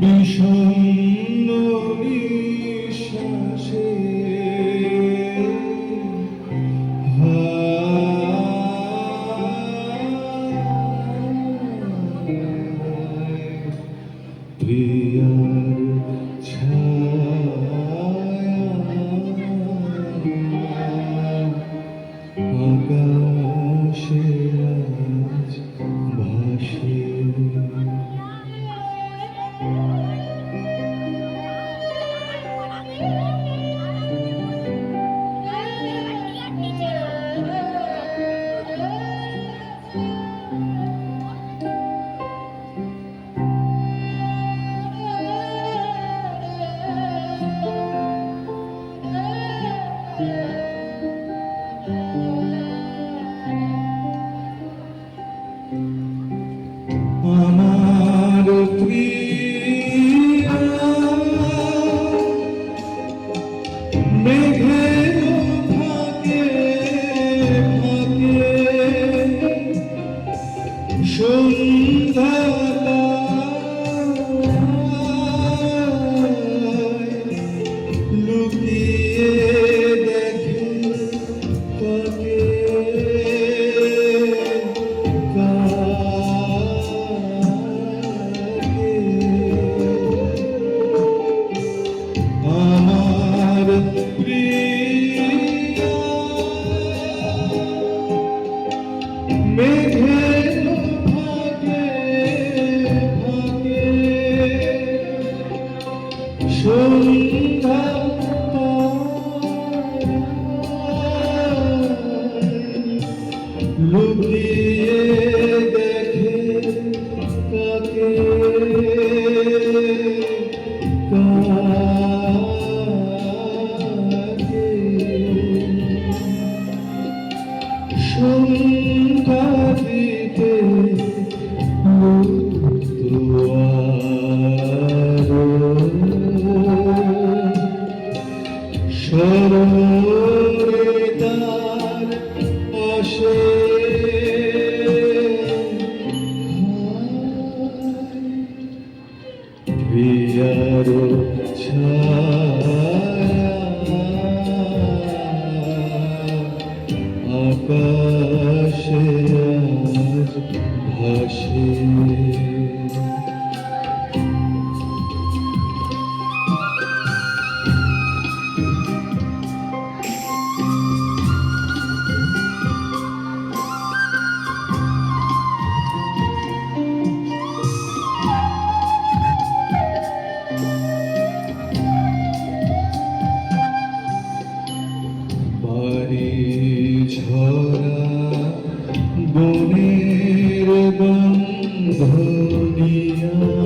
বিষম লুকিয়ে দেখে তাকে সন্ধ্যা দিতে সরঙ্গে তার আসে। Oh, yeah.